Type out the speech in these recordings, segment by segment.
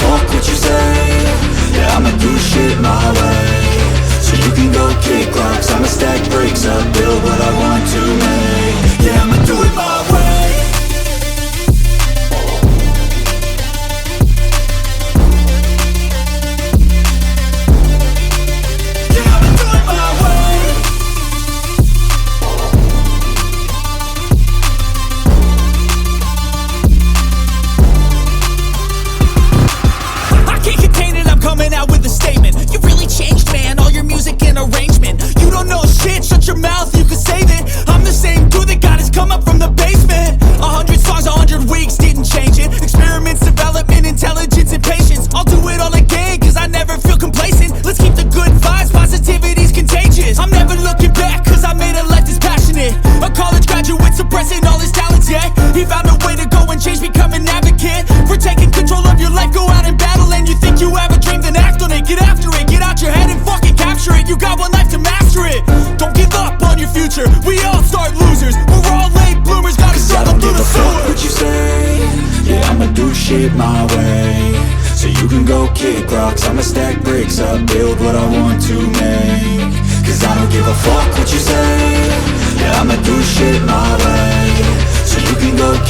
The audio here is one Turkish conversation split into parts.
fuck what you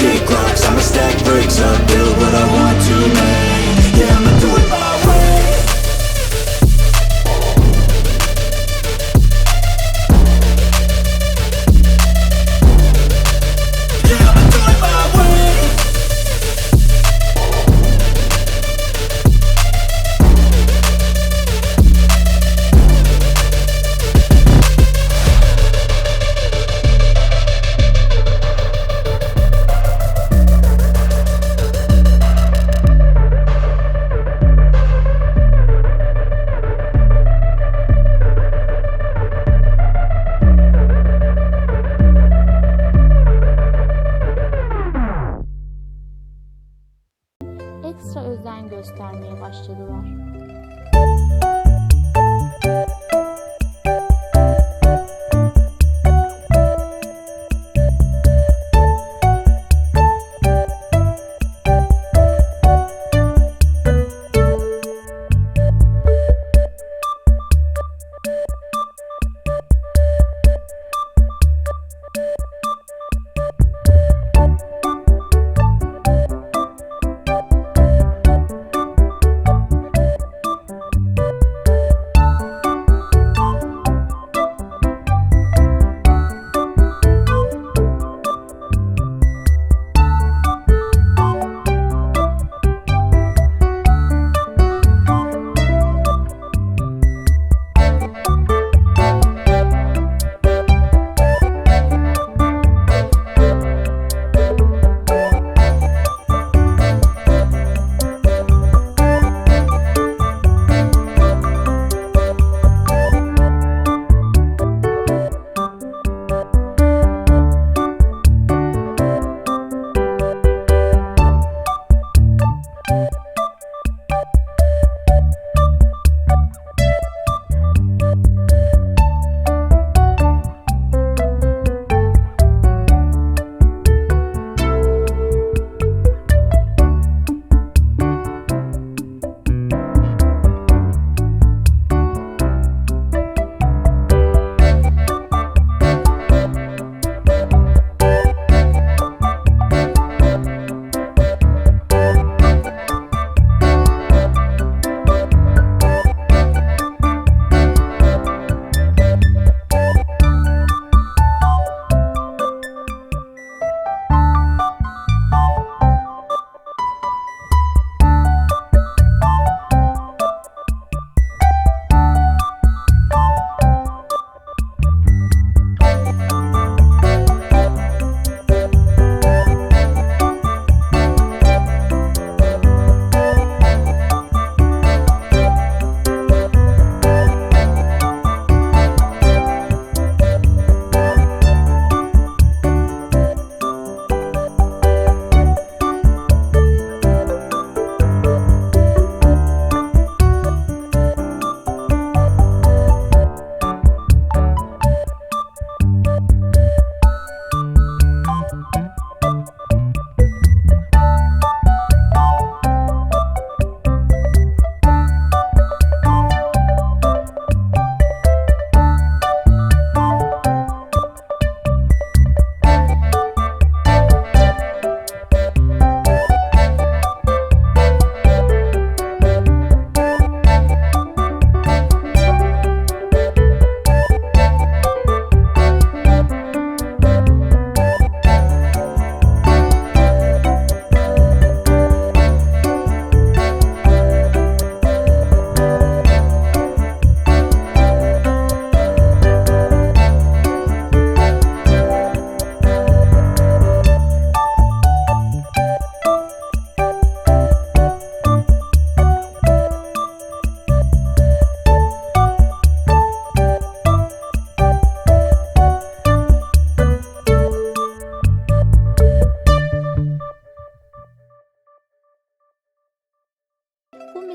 Big rocks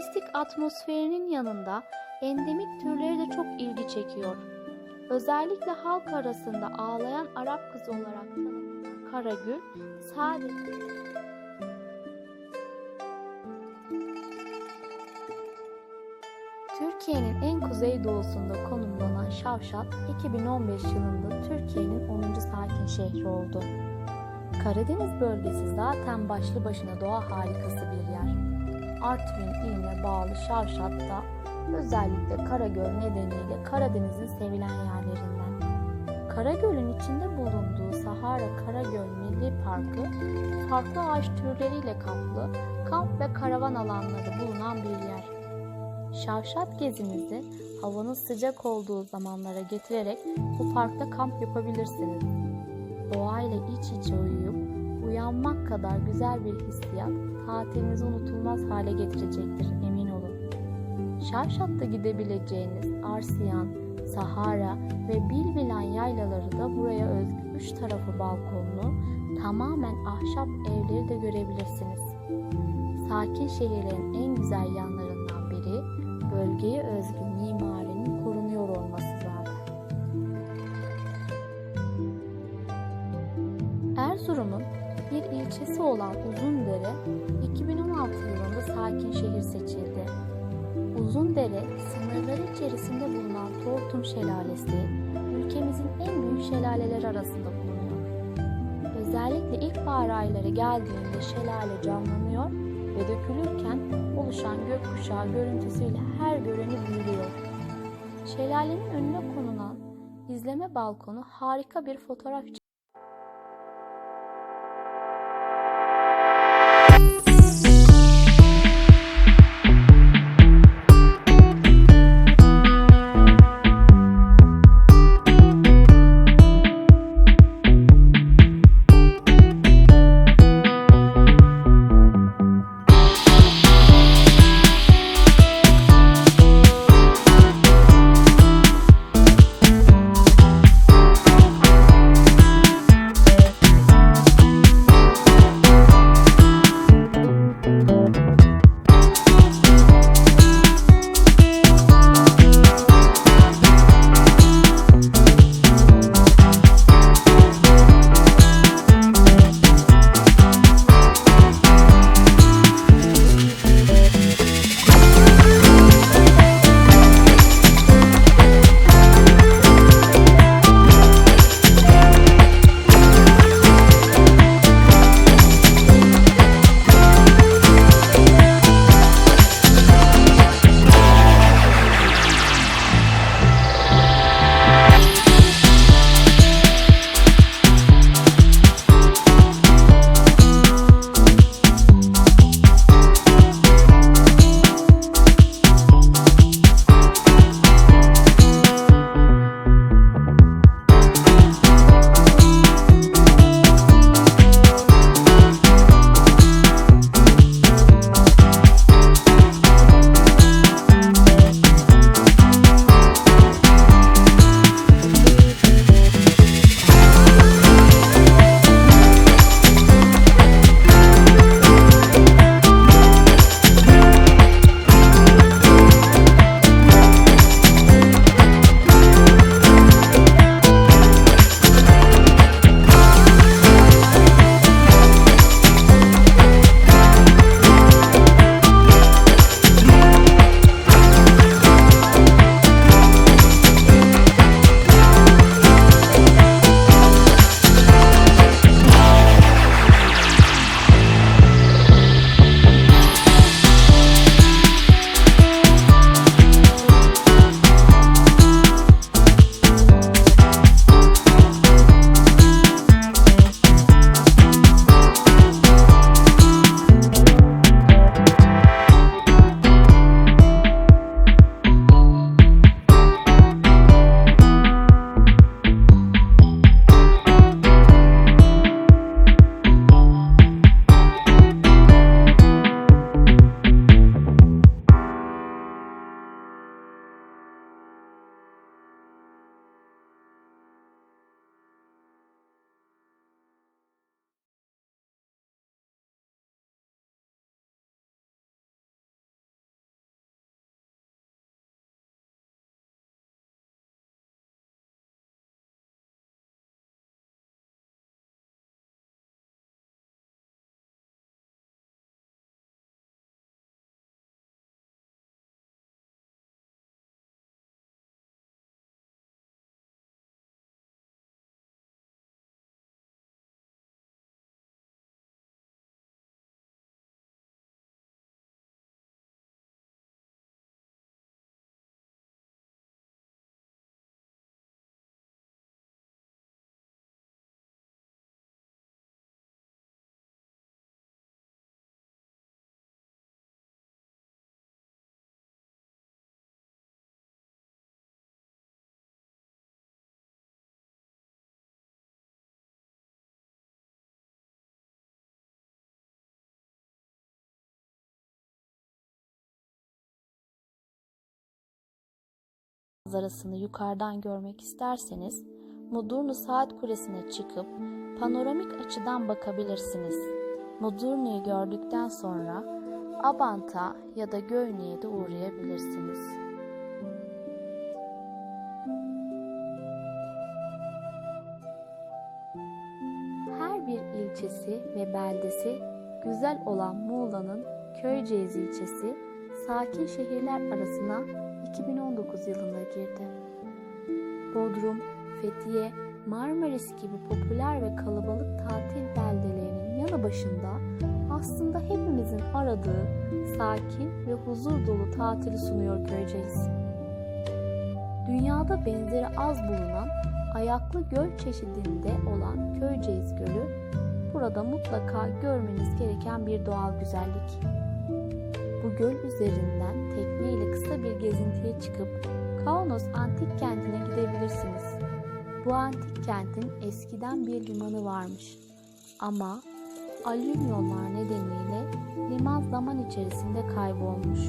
turistik atmosferinin yanında endemik türleri de çok ilgi çekiyor. Özellikle halk arasında ağlayan Arap kızı olarak tanımlanan Karagül sadece Türkiye'nin en kuzeydoğusunda konumlanan Şavşat, 2015 yılında Türkiye'nin 10. sakin şehri oldu. Karadeniz bölgesi zaten başlı başına doğa harikası bir yer. Artvin iline bağlı Şavşat'ta özellikle Karagöl nedeniyle Karadeniz'in sevilen yerlerinden. Karagöl'ün içinde bulunduğu Sahara Karagöl Milli Parkı farklı ağaç türleriyle kaplı kamp ve karavan alanları bulunan bir yer. Şavşat gezinizi havanın sıcak olduğu zamanlara getirerek bu parkta kamp yapabilirsiniz. Doğayla iç içe uyuyup uyanmak kadar güzel bir hissiyat tatilinizi unutulmaz hale getirecektir emin olun. Şavşat'ta gidebileceğiniz Arsiyan, Sahara ve Bilbilan yaylaları da buraya özgü üç tarafı balkonlu tamamen ahşap evleri de görebilirsiniz. Sakin şehirlerin en güzel yanlarından biri bölgeye özgü mimarinin korunuyor olması zaten. Erzurum'un bir ilçesi olan Uzundere 2016 yılında sakin şehir seçildi. Uzundere sınırları içerisinde bulunan Tortum Şelalesi ülkemizin en büyük şelaleler arasında bulunuyor. Özellikle ilkbahar ayları geldiğinde şelale canlanıyor ve dökülürken oluşan gökkuşağı görüntüsüyle her göreni büyülüyor. Şelalenin önüne konulan izleme balkonu harika bir fotoğraf manzarasını yukarıdan görmek isterseniz Mudurnu Saat Kulesi'ne çıkıp panoramik açıdan bakabilirsiniz. Mudurnu'yu gördükten sonra Abant'a ya da Göynü'ye de uğrayabilirsiniz. Her bir ilçesi ve beldesi güzel olan Muğla'nın Köyceğiz ilçesi sakin şehirler arasına 2019 yılında girdi. Bodrum, Fethiye, Marmaris gibi popüler ve kalabalık tatil beldelerinin yanı başında aslında hepimizin aradığı sakin ve huzur dolu tatili sunuyor Köyceğiz. Dünyada benzeri az bulunan ayaklı göl çeşidinde olan Köyceğiz Gölü burada mutlaka görmeniz gereken bir doğal güzellik. Bu göl üzerinden tekneyle kısa bir gezintiye çıkıp Kaunos Antik Kenti'ne gidebilirsiniz. Bu antik kentin eskiden bir limanı varmış. Ama alüvyonlar nedeniyle liman zaman içerisinde kaybolmuş.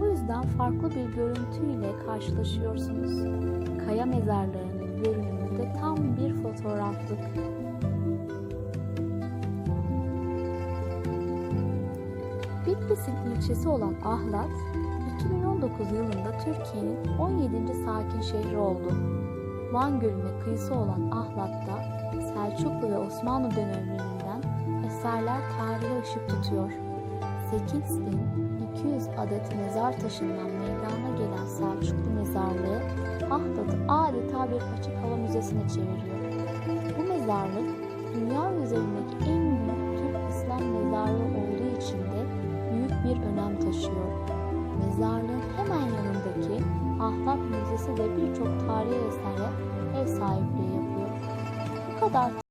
Bu yüzden farklı bir görüntüyle karşılaşıyorsunuz. Kaya mezarlarının görünümü de tam bir fotoğraflık. Bitlis'in ilçesi olan Ahlat, 2019 yılında Türkiye'nin 17. sakin şehri oldu. Van Gölü'ne kıyısı olan Ahlat'ta Selçuklu ve Osmanlı dönemlerinden eserler tarihe ışık tutuyor. 8200 adet mezar taşından meydana gelen Selçuklu mezarlığı Ahlat'ı adeta bir açık hava müzesine çeviriyor. Bu mezarlık dünya üzerindeki Ahlat Müzesi de birçok tarihi esere ev sahipliği yapıyor. Bu kadar